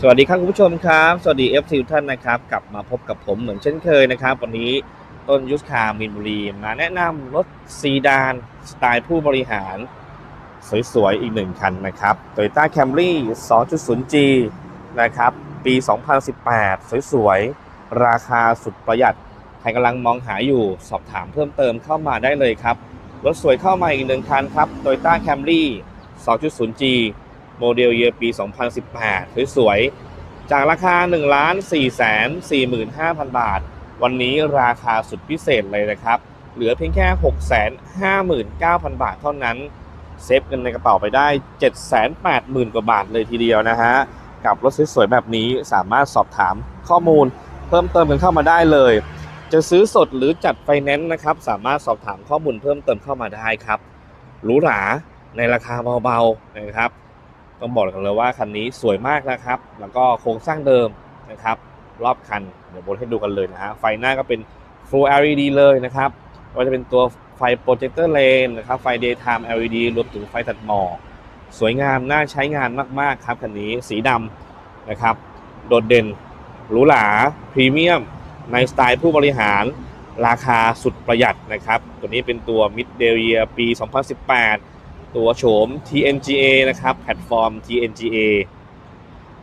สวัสดีครับคุณผู้ชมครับ สวัสดี FC ทุกท่านนะครับ กลับมาพบกับผมเหมือนเช่นเคยนะครับ วันนี้ต้นยุทธคามินบุรีมาแนะนำรถซีดาน สไตล์ผู้บริหาร สวยๆ อีกหนึ่งคันนะครับ Toyota Camry 2.0G นะครับ ปี 2018 สวยๆ ราคาสุดประหยัด ใครกำลังมองหาอยู่สอบถามเพิ่มเติมเข้ามาได้เลยครับ รถสวยเข้ามาอีกหนึ่งคันครับ Toyota Camry 2.0G โมเดลเยียปี 2018 สวยๆ จากราคา 1 4 4 5 0 0 0 บาท วันนี้ราคาสุดพิเศษเลยนะครับ เหลือเพียงแค่ 6 5 9 0 0 0 บาทเท่านั้น เซฟเงินในกระเป๋าไปได้ 780,000 กว่าบาทเลยทีเดียวนะฮะ กับรถสวยๆ แบบนี้สามารถสอบถามข้อมูลเพิ่มเติมกันเข้ามาได้เลย จะซื้อสดหรือจัดไฟแนนซ์นะครับ สามารถสอบถามข้อมูลเพิ่มเติมเข้ามาได้ครับ หรูหราในราคาเบาๆนะครับ ต้องบอกกันเลยว่าคันนี้สวยมากนะครับ แล้วก็โครงสร้างเดิมนะครับ รอบคันเดี๋ยวบนให้ดูกันเลยนะฮะไฟหน้าก็เป็น Full LED เลยนะครับว่าจะเป็นตัวไฟโปรเจคเตอร์เลนนะครับ ไฟ Daytime LED รวมถึงไฟตัดหมอกสวยงามน่าใช้งานมาก ๆ ครับคันนี้สีดำนะครับ โดดเด่นหรูหราพรีเมียม ในสไตล์ผู้บริหารราคาสุดประหยัดนะครับ ตัวนี้เป็นตัว Mid d e l i a ปี 2018 ตัวโฉม TNGA นะครับ แพลตฟอร์ม TNGA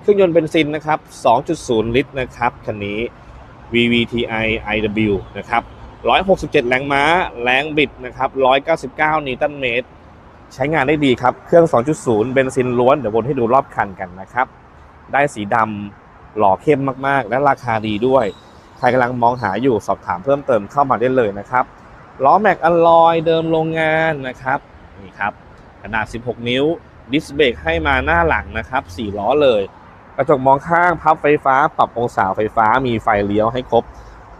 เครื่องยนต์เบนซินนะครับ 2.0 ลิตรนะครับ คันนี้ VVTi IW นะครับ 167 แรงม้า แรงบิดนะครับ 199 นิวตันเมตร ใช้งานได้ดีครับ เครื่อง 2.0 เบนซินล้วน เดี๋ยววนให้ดูรอบคันกันนะครับ ได้สีดำหล่อเข้มมากๆ และราคาดีด้วย ใครกำลังมองหาอยู่สอบถามเพิ่มเติมเข้ามาได้เลยนะครับ ล้อแม็กอลลอยเดิมโรงงานนะครับ นี่ครับ ขนาด 16 นิ้วดิสเบรกให้มาหน้าหลังนะครับ4ล้อเลย กระจกมองข้างพับไฟฟ้า ปรับองศาไฟฟ้า มีไฟเลี้ยวให้ครบ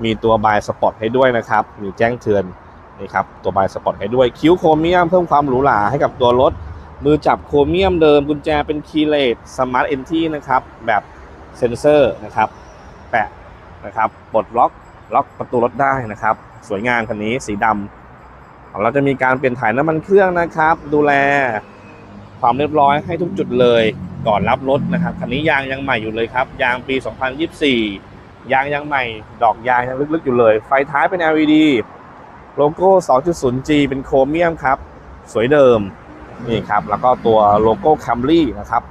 มีตัวบายสปอตให้ด้วยนะครับ มีแจ้งเตือนนี่ครับตัวบายสปอตให้ด้วยคิ้วโครเมียมเพิ่มความหรูหราให้กับตัวรถ มือจับโครเมียมเดิมกุญแจเป็นคีย์เลสสมาร์ทเอนทีนะครับแบบเซ็นเซอร์นะครับแปะนะครับปลดล็อกล็อกประตูรถได้นะครับ สวยงามคันนี้สีดำ เราจะมีการเปลี่ยนถ่ายน้ำมันเครื่องนะครับ ดูแลความเรียบร้อยให้ทุกจุดเลยก่อนรับรถนะครับคันนี้ยางยังใหม่อยู่เลยครับ ยางปี 2024 ยางยังใหม่ ดอกยางยังลึกๆอยู่เลย ไฟท้ายเป็น LED โลโก้ 2.0G เป็นโครเมียมครับ สวยเดิมนี่ครับ แล้วก็ตัวโลโก้ Camry นะครับ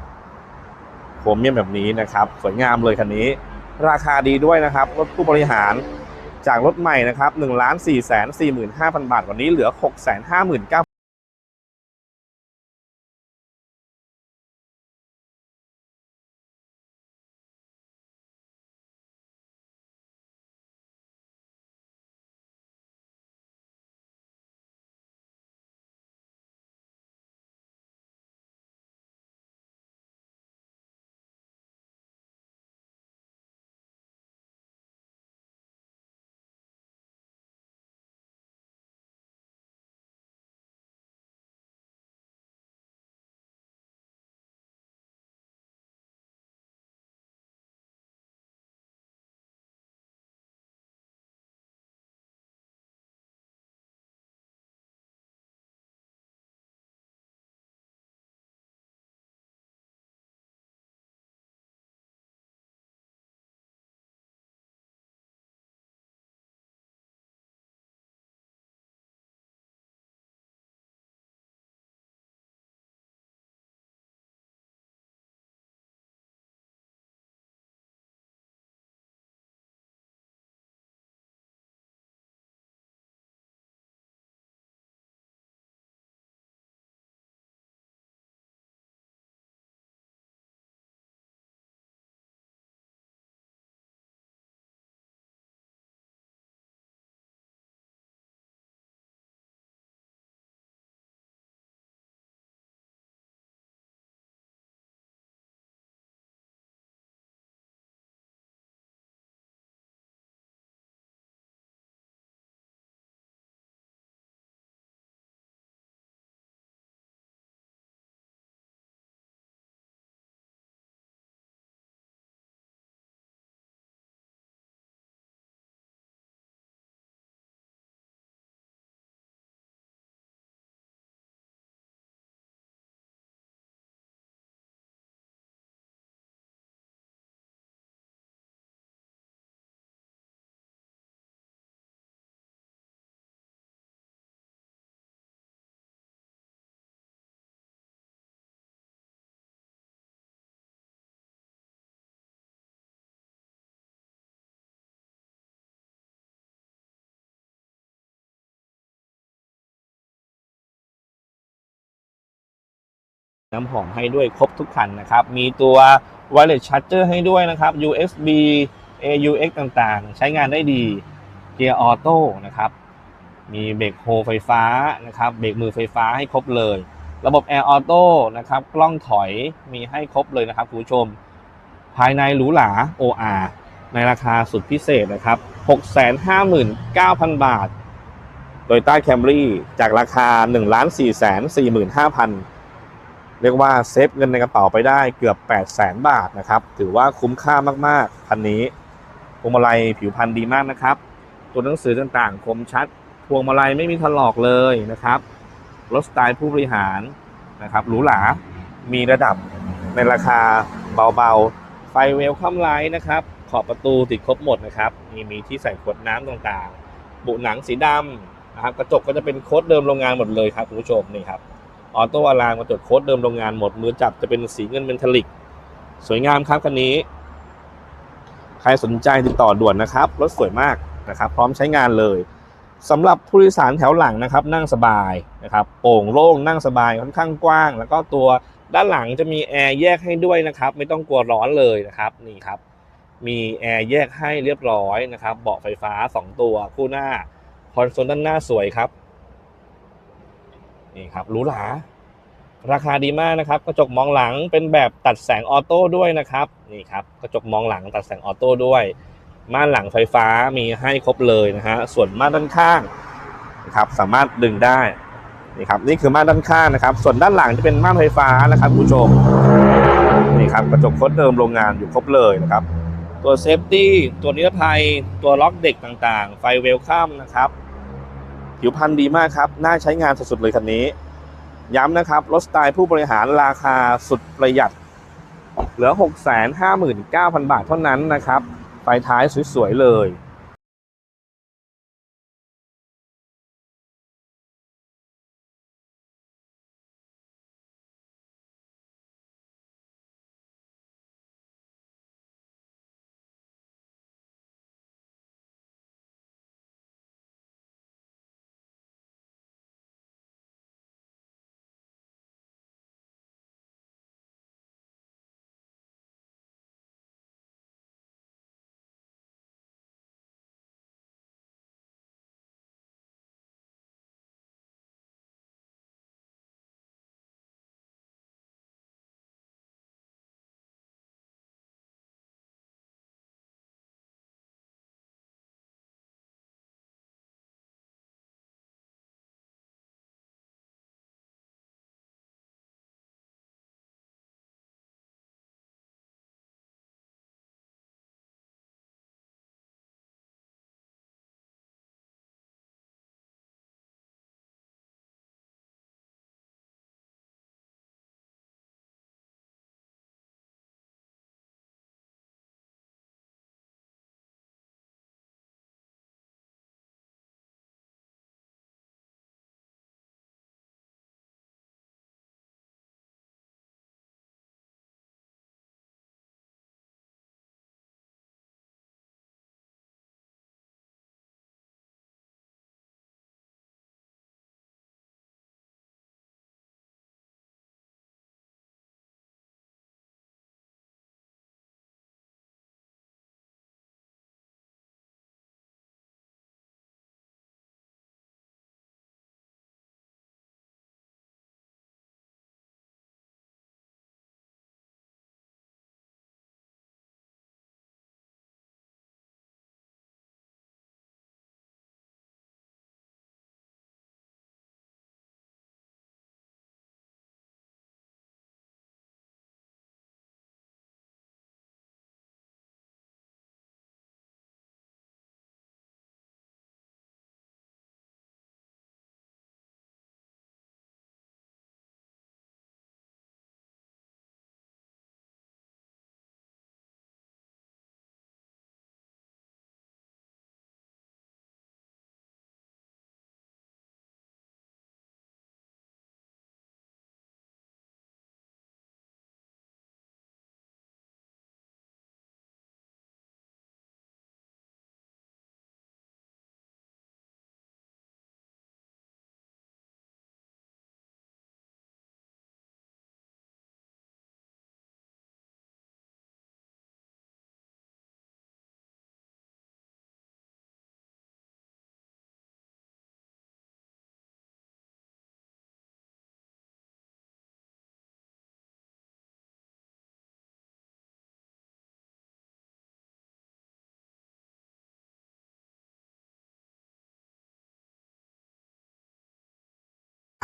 โครเมียมแบบนี้นะครับ สวยงามเลยคันนี้ ราคาดีด้วยนะครับรถผู้บริหาร จากรถใหม่นะครับ1 4 4 5 0 0 0 บาท วันนี้เหลือ 6 5 9 0 0 0 น้ำหอมให้ด้วยครบทุกคันนะครับ มีตัว wireless charger ให้ด้วยนะครับ USB AUX ต่างๆ ใช้งานได้ดี เกียร์ออโต้นะครับ มีเบรกโฮไฟฟ้านะครับ เบรกมือไฟฟ้าให้ครบเลย ระบบ Air Auto นะครับ กล้องถอยมีให้ครบเลยนะครับคุณผู้ชม ภายในหรูหรา OR ในราคาสุดพิเศษนะครับ 659,000 บาท โดยต้าแคมรี่จากราคา 1 4 4 5 0 0 0 เรียกว่าเซฟเงินในกระเป๋าไปได้เกือบ 8 0 0 0 0 0บาทนะครับ ถือว่าคุ้มค่ามากๆคันนี้พวงมาลัยผิวพรรณดีมากนะครับ ตัวหนังสือต่างๆ คมชัด พวงมาลัยไม่มีถลอกเลยนะครับ รถสไตล์ผู้บริหารนะครับหรูหรา มีระดับในราคาเบาๆ ไฟเวลคัมไลท์นะครับ ขอบประตูติดครบหมดนะครับ มีมีที่ใส่ขวดน้ำต่างๆ บุหนังสีดำนะครับ กระจกก็จะเป็นโค้ดเดิมโรงงานหมดเลยครับคุณผู้ชมนี่ครับ ออโต้อะลามกระจโค้ดเดิมโรงงานหมด มือจับจะเป็นสีเงินเมทัลลิก สวยงามครับคันนี้ ใครสนใจติดต่อด่วนนะครับ รถสวยมากนะครับ พร้อมใช้งานเลยสำหรับผู้โดยสารแถวหลังนะครับ นั่งสบายนะครับโป่งโล่งนั่งสบายค่อนข้างกว้าง แล้วก็ตัวด้านหลังจะมีแอร์แยกให้ด้วยนะครับ ไม่ต้องกลัวร้อนเลยนะครับนี่ครับ มีแอร์แยกให้เรียบร้อยนะครับ เบาะไฟฟ้า 2 ตัวคู่หน้าคอนโซลด้านหน้าสวยครับ นี่ครับหรูหราราคาดีมากนะครับ กระจกมองหลังเป็นแบบตัดแสงออโต้ด้วยนะครับนี่ครับกระจกมองหลังตัดแสงออโต้ด้วยม่านหลังไฟฟ้ามีให้ครบเลยนะฮะส่วนม่านด้านข้างนะครับสามารถดึงได้นี่ครับนี่คือม่านด้านข้างนะครับ ส่วนด้านหลังจะเป็นม่านไฟฟ้านะครับคุณผู้ชมนี่ครับกระจกโคดเดิมโรงงานอยู่ครบเลยนะครับ ตัวเซฟตี้ตัวนิรภัยตัวล็อกเด็กต่างๆ ไฟเวลคัมนะครับ ผิวพรรณดีมากครับ น่าใช้งานสุดๆเลยคันนี้ ย้ำนะครับ รถสไตล์ผู้บริหารราคาสุดประหยัด เหลือ 659,000 บาทเท่านั้นนะครับ ไฟท้ายสวยๆเลย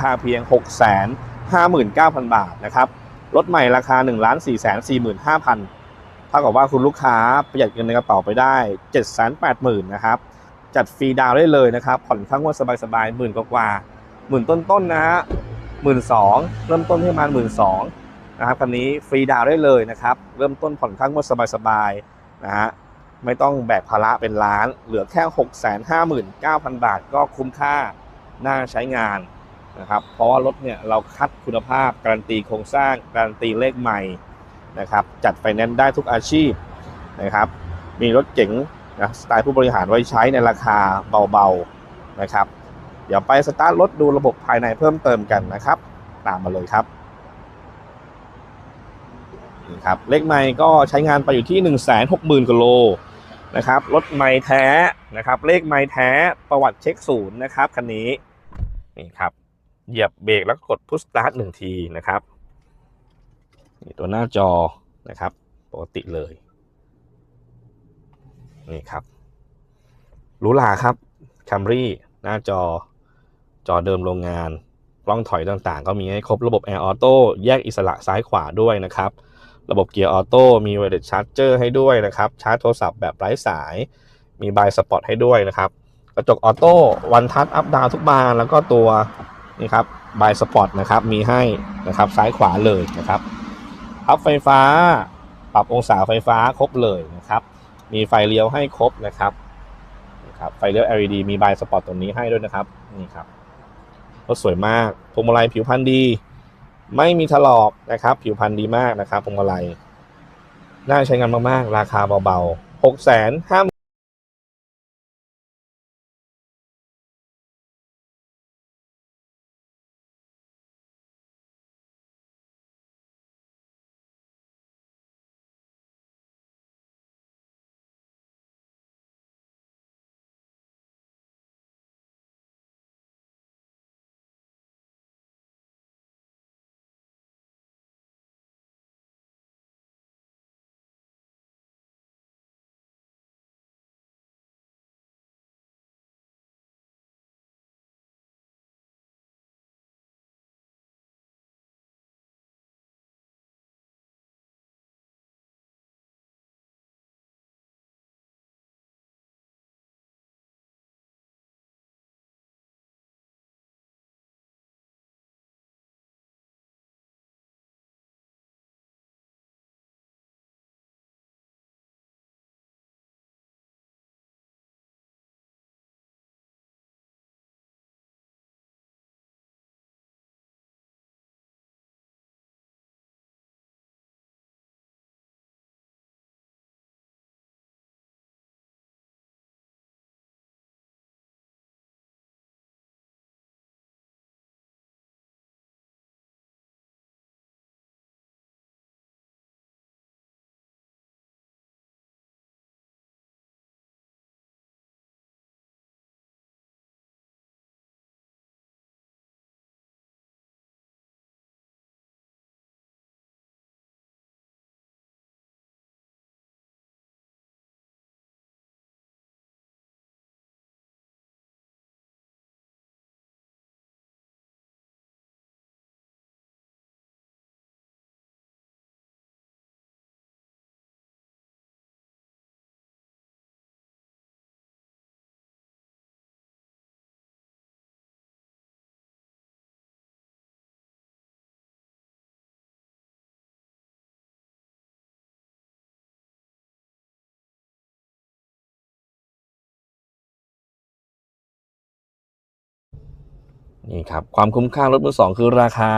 คาเพียง 6 5 9 0 0 0 บาทนะครับรถใหม่ราคา 1 4 4 5 0 0 0เท่ากับว่าคุณลูกค้าประหยัดเงินในกระเป๋าไปได้ 7 8 0 0 0 0นะครับจัดฟรีดาวได้เลยนะครับผ่อนค่างวดสบายๆหมื่นกว่าหมื่นต้นๆนะฮะหมื่นสองเริ่มต้นที่ประมาณหมื่นสองนะครับคันนี้ฟรีดาวได้เลยนะครับ เริ่มต้นผ่อนค่างวดสบายๆนะฮะไม่ต้องแบกภาระเป็นล้าน เหลือแค่ 6 5 9 0 0 0 บาท ก็คุ้มค่าน่าใช้งาน นะครับ เพราะว่ารถเนี่ยเราคัดคุณภาพการันตีโครงสร้างการันตีเลขใหม่นะครับ จัดไฟแนนซ์ได้ทุกอาชีพนะครับ มีรถเก๋งนะสไตล์ผู้บริหารไว้ใช้ในราคาเบาๆนะครับ เดี๋ยวไปสตาร์ทรถดูระบบภายในเพิ่มเติมกันนะครับ ตามมาเลยครับนี่ครับเลขไมค์ก็ใช้งานไปอยู่ที่ 1 6 0 0 0 0กิโลนะครับรถไมค์แท้นะครับ เลขไมค์แท้ประวัติเช็คศูนย์นะครับคันนี้นี่ครับ เหยียบเบรกแล้วก็กดพุชสตาร์ทหนึ่งทีนะครับนี่ตัวหน้าจอนะครับ ปกติเลย นี่ครับหรูหราครับคัมรี่หน้าจอจอเดิมโรงงาน กล้องถอยต่างๆ ก็มีให้ครบระบบ Air Auto แยกอิสระซ้ายขวาด้วยนะครับ ระบบเกียร์ออโต้มี Wireless Charger ให้ด้วยนะครับ ชาร์จโทรศัพท์แบบไร้สาย มีบายสปอตให้ด้วยนะครับ กระจกออโต้วันทัชอัพดาวทุกบานแล้วก็ตัว นี่ครับบายสปอตนะครับมีให้นะครับซ้ายขวาเลยนะครับพับไฟฟ้าปรับองศาไฟฟ้าครบเลยนะครับ มีไฟเลี้ยวให้ครบนะครับนะครับไฟเลี้ยว LED มีบายสปอตตรงนี้ให้ด้วยนะครับนี่ครับรถสวยมากพวงมาลัยผิวพรรณดี ไม่มีถลอกนะครับ ผิวพรรณดีมากนะครับพวงมาลัยน่าใช้งานมากๆ ราคาเบาๆหกแสนห้า นี่ครับความคุ้มค่ารถมือสองคือราคา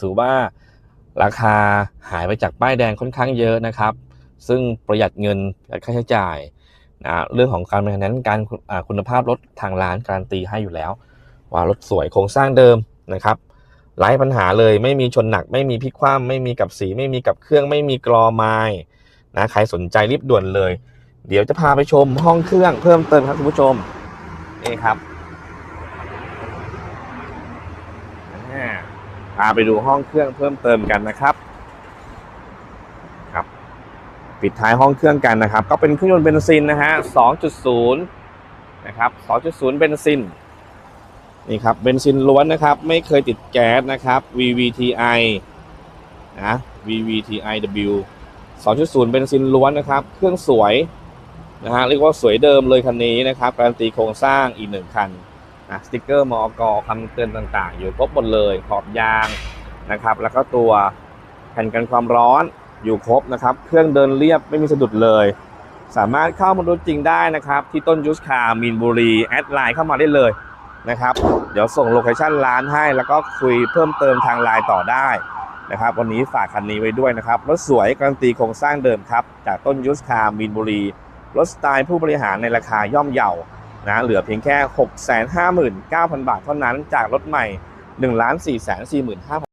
ถือว่าราคาหายไปจากป้ายแดงค่อนข้างเยอะนะครับ ซึ่งประหยัดเงินประหยัดค่าใช้จ่ายนะเรื่องของการบริหารนั้นการคุณภาพรถทางร้านการันตีให้อยู่แล้ว ว่ารถสวยโครงสร้างเดิมนะครับไร้ปัญหาเลยไม่มีชนหนักไม่มีพิกคว่ำไม่มีกับสีไม่มีกับเครื่องไม่มีกรอไม้นะใครสนใจรีบด่วนเลย เดี๋ยวจะพาไปชมห้องเครื่องเพิ่มเติมครับคุณผู้ชมนี่ครับอ่า พาไปดูห้องเครื่องเพิ่มเติมกันนะครับครับ ปิดท้ายห้องเครื่องกันนะครับ ก็เป็นเครื่องยนต์เบนซินนะฮะ 2.0 นะครับ 2.0 เบนซินนี่ครับเบนซินล้วนนะครับ ไม่เคยติดแก๊สนะครับ VVTi นะ VVTiW 2.0 เบนซินล้วนนะครับ เครื่องสวยนะฮะเรียกว่าสวยเดิมเลยคันนี้นะครับ การันตีโครงสร้างอีกหนึ่งคัน นะสติกเกอร์มอกคำเตือนต่างๆ อยู่ครบหมดเลยขอบยางนะครับ แล้วก็ตัวแผ่นกันความร้อนอยู่ครบนะครับ เครื่องเดินเรียบไม่มีสะดุดเลย สามารถเข้ามาดูจริงได้นะครับ ที่ต้นยุสคามีนบุรี แอดไลน์เข้ามาได้เลยนะครับ เดี๋ยวส่งโลเคชั่นร้านให้ แล้วก็คุยเพิ่มเติมทางไลน์ต่อได้นะครับ วันนี้ฝากคันนี้ไว้ด้วยนะครับ รถสวยการันตีโครงสร้างเดิมครับ จากต้นยุสคามีนบุรี รถสไตล์ผู้บริหารในราคาย่อมเยา นะเหลือเพียงแค่ 659,000 บาทเท่านั้นจากรถใหม่ 1 4 4 5 0 0